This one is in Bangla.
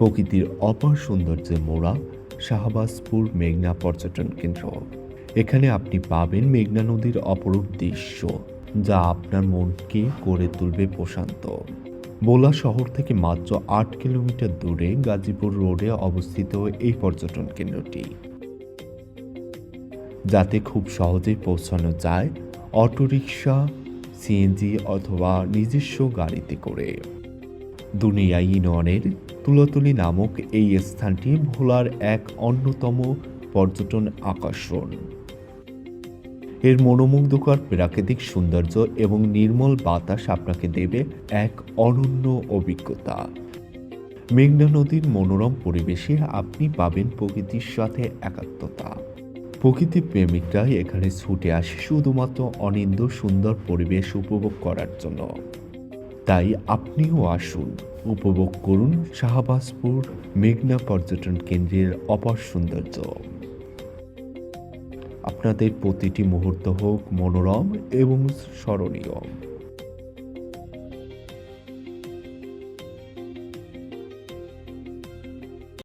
প্রকৃতির অপার সৌন্দর্যে মোড়া শাহবাজপুর মেঘনা পর্যটন কেন্দ্র। এখানে আপনি পাবেন মেঘনা নদীর অপরূপ দৃশ্য, যা আপনার মনকে করে তুলবে প্রশান্ত। বোলা শহর থেকে মাত্র আট কিলোমিটার দূরে গাজীপুর রোডে অবস্থিত এই পর্যটন কেন্দ্রটি। যাতে খুব সহজেই পৌঁছানো যায় অটোরিকশা, সিএনজি অথবা নিজস্ব গাড়িতে করে। দুনিয়া ইউনিয়নের তুলাতুলি নামক এই স্থানটি ভোলার এক অন্যতম পর্যটন আকর্ষণ। এর মনোমুগ্ধকর প্রাকৃতিক সৌন্দর্য এবং নির্মল বাতাস আপনাকে দেবে এক অনন্য অভিজ্ঞতা। মেঘনা নদীর মনোরম পরিবেশে আপনি পাবেন প্রকৃতির সাথে একাত্মতা। প্রকৃতি প্রেমিকরা এখানে ছুটে আসে শুধুমাত্র অনিন্দ সুন্দর পরিবেশ উপভোগ করার জন্য। তাই আপনিও আসুন। উপভোগ করুন শাহবাজপুর মেঘনা পর্যটন কেন্দ্রের অপার সৌন্দর্য। আপনাদের প্রতিটি মুহূর্ত হোক মনোরম এবং স্মরণীয়।